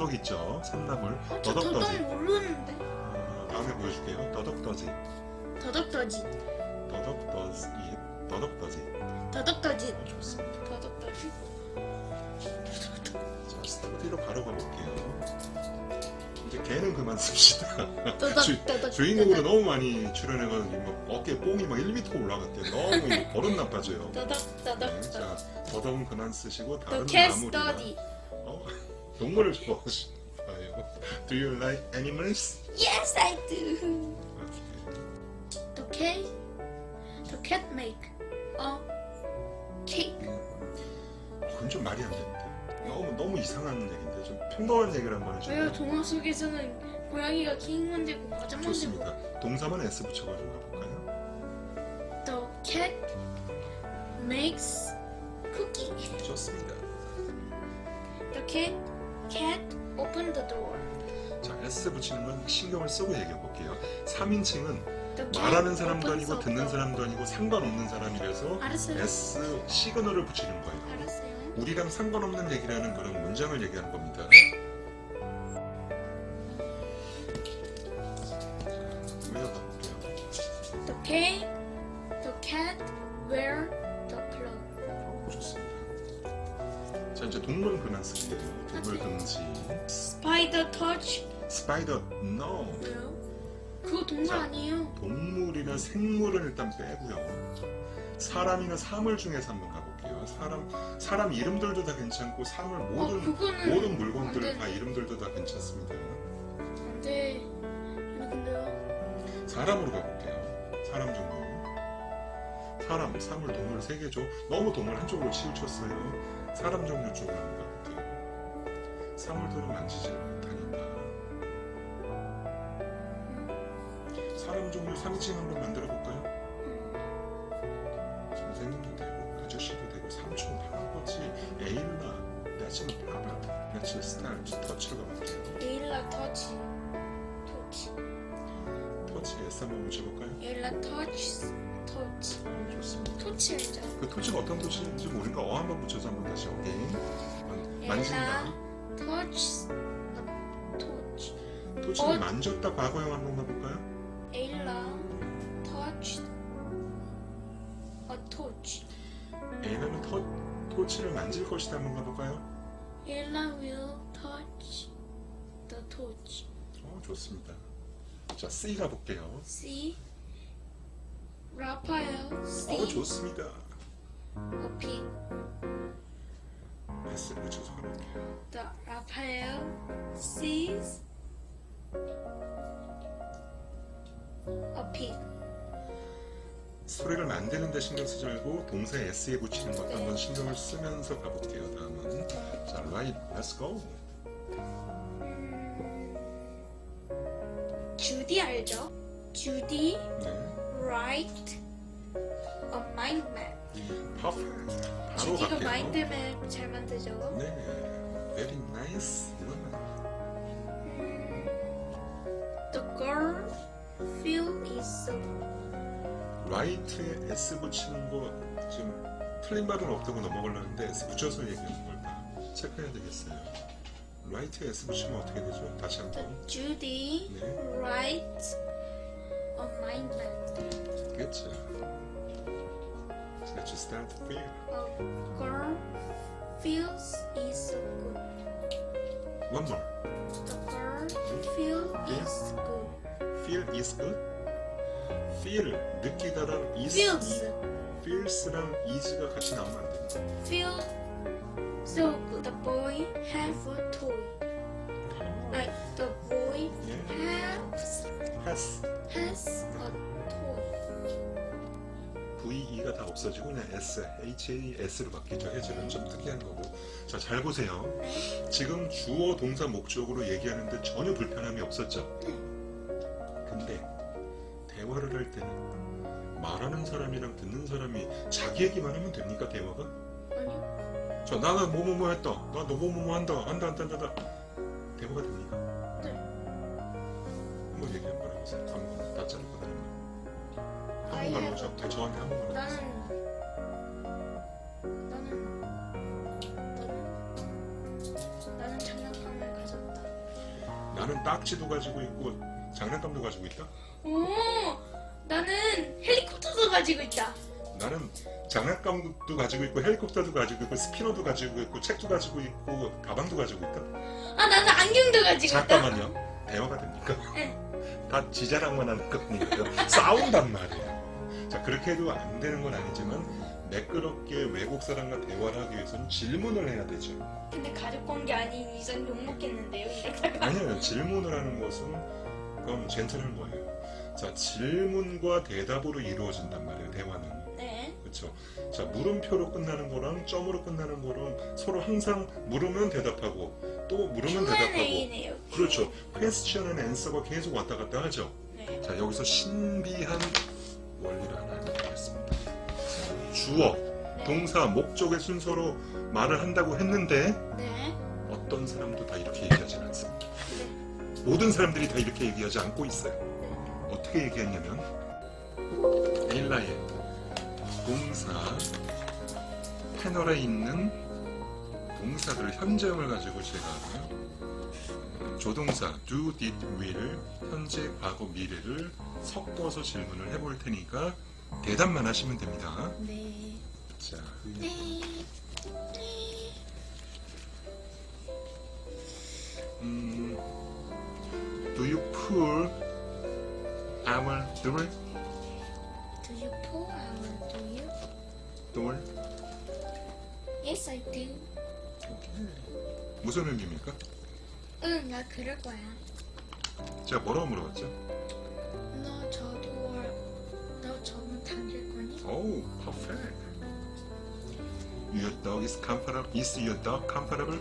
더덕 있죠. 산나물. 어, 저 더덕더지. 더덕 모르는데. 어, 다음에 보여줄게요. 더덕더지. 더덕더지. 더덕더지. 더덕더지. 더덕더지. 어, 좋습니다. 더덕더지. 자, 스터디로 바로 가볼게요. 이제 개는 그만 씁시다. 더덕 주- 더덕. 주인공으로 너무 많이 출연해가지고 막 어깨 뽕이 막 1m 올라갔대요. 너무 버릇 나빠져요. 더덕 네, 더덕 자, 더덕. 더덕은 그만 쓰시고 다른 cat 나물이나. 어, 동물을 좋아하시나요? Do you like animals? Yes, I do. The cat. The cat make a cake. 그건 좀 말이 안 되는데. 너무 너무 이상한 얘기인데 좀 평범한 얘기를 한번 왜요? 동화 속에서는 고양이가 케이크 만들고 과자 만들고. 좋습니다. 동사만 S 붙여가지고 가볼까요? The cat makes cookie. 좋습니다. The cat cat opened the door. 자, S 붙이는 건 신경을 쓰고 얘기해 볼게요. 3인칭은 The cat 말하는 사람도 opens 아니고 the 듣는 door. 사람도 아니고 상관없는 사람이라서 알았어요. S 시그널을 붙이는 거예요. 알았어요. 우리랑 상관없는 얘기라는 그런 문장을 얘기하는 겁니다. 볼게요. The cat 동물 쓸게요. 동물 금지. Spider touch. 스파이더 no. 왜요? 그거 동물 자. 아니에요. 동물이나 생물은 일단 빼고요. 사람이나 사물 중에서 한번 가볼게요. 사람 사람 이름들도 다 괜찮고 사물 어 모든 그거는 모든 물건들 안다 돼. 이름들도 다 괜찮습니다. 안돼. 아니 근데요. 사람으로 가볼게요. 사람 종류. 사람, 사물, 동물 세 개죠. 너무 동물 한쪽으로 치우쳤어요. 사람 종류 쪽으로 한번 가볼게요. 사물들은 만지지 못하니까. 사람 종류 3인칭 한번 만들어 볼까요? 음, 선생님도 되고, 아저씨도 되고, 삼촌, 할아버지, 에일라, 내치는 바바, 내치는 스타일즈, 터치로 가볼게요. 에일라 터치. 터치. 터치 S 한번 붙여볼까요? 에일라 터치. 터치. 좋습니다. 터치 알죠? 그 토치가 어떤 토치인지 모르니까 어 한번 붙여서 한번 다시 어게인 만- 만진다 터치. 터치. 토치를 어. 만졌다 과거형 한번 가볼까요? 에일라 touched a torch. A는 토, 토치를 만질 것이다 한번 가볼까요? Ella will touch the torch. 어 좋습니다 자 C 가볼게요 Raphael 어 좋습니다. a pig. S 붙여서 The Raphael sees a pig. 소리를 만드는 데 신경 쓰지 말고 동사에 S에 붙이는 것도 네. 한번 신경을 쓰면서 가볼게요 다음은. 자 right let's go. 음, 주디 알죠? 주디 네 mind map. perfect 바로 주디가 갈게요 마인드 맵 잘 만들죠? 네 very nice 음, The girl feel is so 라이트에 S 붙이는 거 지금 틀린 말은 없다고 넘어가려는데 S 붙여서 얘기하는 걸다 체크해야 되겠어요. 라이트에 S 붙이면 어떻게 되죠? 다시 the 한번. Judy 네, write a mind map. 됐죠. Let's start feel. A girl feels is so good. One more. The girl feel is good. Feel is good. Feel 느끼다랑 is Feels feels랑 is가 같이 나오면 안 됩니다. feel so good. The boy have a toy. Like the boy 예, has has has a toy. V, E가 다 없어지고 그냥 S, H, A, S로 바뀌죠. 해주는 좀 특이한 거고. 자, 잘 보세요. 지금 주어, 동사, 목적으로 얘기하는데 전혀 불편함이 없었죠. 근데 대화를 할 때는 말하는 사람이랑 듣는 사람이 자기 얘기만 하면 됩니까 대화가? 아니요. 자, 나는 뭐뭐뭐 했다. 나 너 뭐뭐뭐 한다. 한다, 한다, 한다. 한다. 대화가 됩니까? 네. 한번 얘기 한번 해보세요. I 한번 have 가보죠. 저한테 한 번만 나는. 나는 나는 나는 장난감을 가졌다. 나는 딱지도 가지고 있고 장난감도 가지고 있다. 오, 나는 헬리콥터도 가지고 있다. 나는 장난감도 가지고 있고 헬리콥터도 가지고 있고 스피너도 가지고 있고 책도 가지고 있고 가방도 가지고 있다. 아, 나는 안경도 가지고 있다. 잠깐만요. 대화가 됩니까? 네. 다 지자랑만 하는 거니까 싸운단 말이에요. 자 그렇게 해도 안 되는 건 아니지만 매끄럽게 외국 사람과 대화를 하기 위해서는 질문을 해야 되죠. 근데 가족 관계 아닌 이상 욕 먹겠는데요, 이러다가. 아니요 질문을 하는 것은 그건 젠틀한 거예요. 자 질문과 대답으로 이루어진단 말이에요. 대화는. 네. 그렇죠. 자 물음표로 끝나는 거랑 점으로 끝나는 거랑 서로 항상 물으면 대답하고 또 물으면 대답하고. 그렇죠. question and answer가 계속 왔다 갔다 하죠. 네. 자 여기서 신비한 원리를 하나 알려드리겠습니다. 자, 주어, 네. 동사, 목적의 순서로 말을 한다고 했는데 네. 어떤 사람도 다 이렇게 얘기하지는 않습니다. 네. 모든 사람들이 다 이렇게 얘기하지 않고 있어요. 어떻게 얘기했냐면 에일라의 동사 패널에 있는 동사들 현재형을 가지고 제가 어, 조동사 do, did, will 현재, 과거, 미래를 섞어서 질문을 해볼 테니까 대답만 하시면 됩니다. 네. 자, 네. 음, do you pull our door? Do you pull our do you? door? Yes, I do. 오케이. 무슨 의미입니까? 응, 나 그럴 거야. 제가 뭐라고 물어봤죠? 너 저도 너 저는 당길 거니? Oh, perfect. Your dog is comfortable. Is your dog comfortable?